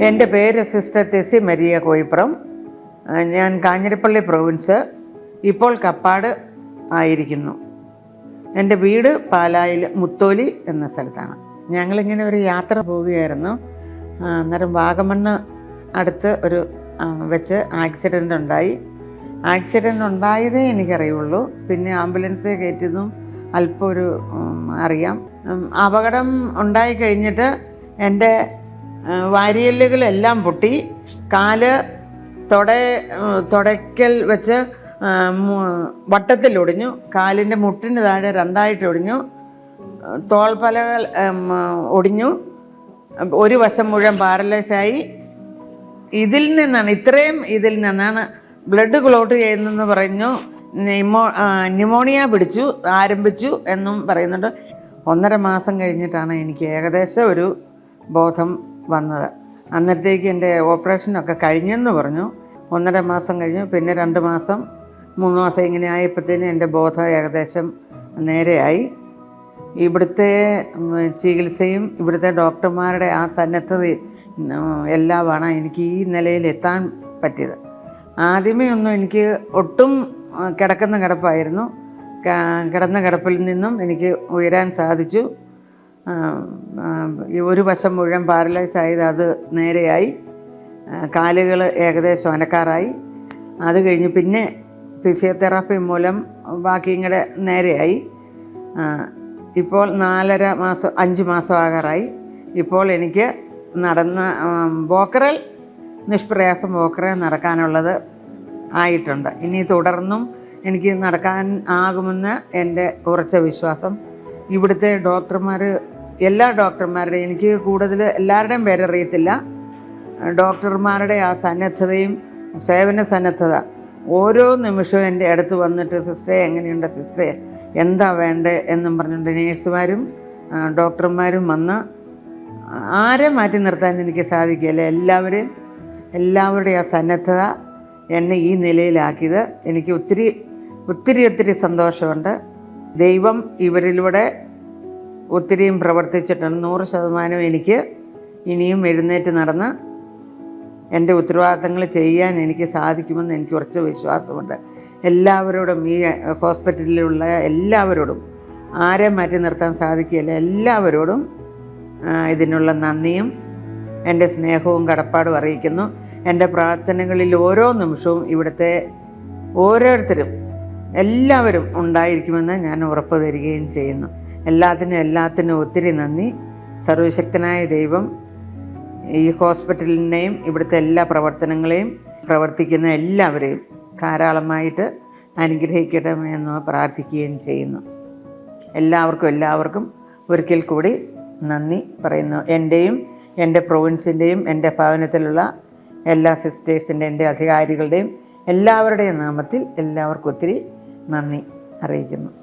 എന്റെ പേര് sister Tessy Maria Koipuram ഞാൻ കാഞ്ഞിരപ്പള്ളി പ്രൊവിൻസ്. ഇപ്പോൾ കപ്പാട് ആയിരിക്കുന്നു. എന്റെ വീട് പാലായിൽ മുത്തോലി എന്ന സ്ഥലത്താണ്. ഞങ്ങളിങ്ങനെ ഒരു യാത്ര പോവുകയായിരുന്നു. അന്നേരം വാഗമണ്ണ് അടുത്ത് ഒരു വെച്ച് ആക്സിഡന്റ് ഉണ്ടായി. ആക്സിഡന്റ് ഉണ്ടായതേ എനിക്കറിയുള്ളൂ. പിന്നെ ആംബുലൻസ് കയറ്റിയതും അല്പം ഒരു അറിയാം. അപകടം ഉണ്ടായി കഴിഞ്ഞിട്ട് എന്റെ വാരിയല്ലുകളെല്ലാം പൊട്ടി കാൽ തൊട തുടയ്ക്കൽ വെച്ച് വട്ടത്തിൽ ഒടിഞ്ഞു കാലിന്റെ മുട്ടിന് താഴെ രണ്ടായിട്ട് ഒടിഞ്ഞു. തോൾപ്പലകൾ ഒടിഞ്ഞു. ഒരു വശം മുഴുവൻ പാരലൈസായി ഇതിൽ നിന്നാണ് ഇത്രയും ഇതിൽ നിന്നാണ് ബ്ലഡ് ക്ലോട്ട് ചെയ്യുന്നതെന്ന് പറഞ്ഞു. ന്യൂമോ ന്യൂമോണിയ പിടിച്ചു ആരംഭിച്ചു എന്നും പറയുന്നുണ്ട്. ഒന്നര മാസം കഴിഞ്ഞിട്ടാണ് എനിക്ക് ഏകദേശം ഒരു ബോധം വന്നത്. അന്നത്തേക്ക് എന്റെ ഓപ്പറേഷനൊക്കെ കഴിഞ്ഞെന്ന് പറഞ്ഞു. ഒന്നര മാസം കഴിഞ്ഞു. പിന്നെ രണ്ട് മാസം മൂന്ന് മാസം ഇങ്ങനെ ആയപ്പോഴത്തേനും എന്റെ ബോധം ഏകദേശം നേരെയായി. ഇവിടുത്തെ ചികിത്സയും ഇവിടുത്തെ ഡോക്ടർമാരുടെ ആ സന്നദ്ധതയും എല്ലാമാണ് എനിക്ക് ഈ നിലയിൽ എത്താൻ പറ്റിയത്. ആദ്യമേ ഒന്നും എനിക്ക് ഒട്ടും കിടക്കുന്ന കിടപ്പായിരുന്നു. കിടന്ന കിടപ്പിൽ നിന്നും എനിക്ക് ഉയരാൻ സാധിച്ചു. ഒരു വശം മുഴുവൻ പാരലൈസ് ആയത് അത് നേരെയായി. കാലുകൾ ഏകദേശം അനക്കാറായി അത് കഴിഞ്ഞ് പിന്നെ ഫിസിയോതെറാപ്പി മൂലം ബാക്കി ഇങ്ങടെ നേരെയായി ഇപ്പോൾ നാലര മാസം അഞ്ച് മാസം ആകാറായി. ഇപ്പോൾ എനിക്ക് നടന്ന ബോക്കറൽ നിഷ്പ്രയാസം ബോക്കറൽ നടക്കാനുള്ളത് ആയിട്ടുണ്ട്. ഇനി തുടർന്നും എനിക്ക് നടക്കാൻ ആകുമെന്ന് എന്റെ ഉറച്ച വിശ്വാസം. ഇവിടുത്തെ ഡോക്ടർമാർ എല്ലാ ഡോക്ടർമാരുടെയും എനിക്ക് കൂടുതൽ എല്ലാവരുടെയും പേരറിയത്തില്ല ഡോക്ടർമാരുടെ ആ സന്നദ്ധതയും സേവന സന്നദ്ധത ഓരോ നിമിഷവും എന്റെ അടുത്ത് വന്നിട്ട് സിസ്റ്ററെ എങ്ങനെയുണ്ട് സിസ്റ്ററെ? എന്താ വേണ്ടേ? എന്നും പറഞ്ഞുകൊണ്ട് നേഴ്സുമാരും ഡോക്ടർമാരും വന്ന് ആരെ മാറ്റി നിർത്താൻ എനിക്ക് സാധിക്കില്ല എല്ലാവരെയും എല്ലാവരുടെയും ആ സന്നദ്ധത എന്നെ ഈ നിലയിലാക്കിയത് എനിക്ക് ഒത്തിരി ഒത്തിരി ഒത്തിരി സന്തോഷമുണ്ട്. ദൈവം ഇവരിലൂടെ ഒത്തിരിയും പ്രവർത്തിച്ചിട്ടുണ്ട്. നൂറ് ശതമാനം എനിക്ക് ഇനിയും എഴുന്നേറ്റ് നടന്ന് എന്റെ ഉത്തരവാദിത്തങ്ങൾ ചെയ്യാൻ എനിക്ക് സാധിക്കുമെന്ന് എനിക്ക് ഉറച്ച വിശ്വാസമുണ്ട്. എല്ലാവരോടും ഈ ഹോസ്പിറ്റലിലുള്ള എല്ലാവരോടും ആരെ മാറ്റി നിർത്താൻ സാധിക്കില്ല എല്ലാവരോടും ഇതിനുള്ള നന്ദിയും എന്റെ സ്നേഹവും കടപ്പാടും അറിയിക്കുന്നു. എന്റെ പ്രാർത്ഥനകളിൽ ഓരോ നിമിഷവും ഇവിടുത്തെ ഓരോരുത്തരും എല്ലാവരും ഉണ്ടായിരിക്കുമെന്ന് ഞാൻ ഉറപ്പ് തരികയും ചെയ്യുന്നു. എല്ലാത്തിനും എല്ലാത്തിനും ഒത്തിരി നന്ദി. സർവശക്തനായ ദൈവം ഈ ഹോസ്പിറ്റലിനെയും ഇവിടുത്തെ എല്ലാ പ്രവർത്തനങ്ങളെയും പ്രവർത്തിക്കുന്ന എല്ലാവരെയും ധാരാളമായിട്ട് അനുഗ്രഹിക്കണമെന്ന് പ്രാർത്ഥിക്കുകയും ചെയ്യുന്നു. എല്ലാവർക്കും എല്ലാവർക്കും ഒരിക്കൽ കൂടി നന്ദി പറയുന്നു. എന്റെയും എന്റെ പ്രൊവിൻസിന്റെയും എന്റെ ഭവനത്തിലുള്ള എല്ലാ സിസ്റ്റേഴ്സിന്റെ എന്റെ അധികാരികളുടെയും എല്ലാവരുടെയും നാമത്തിൽ എല്ലാവർക്കും ഒത്തിരി നന്ദി അറിയിക്കുന്നു.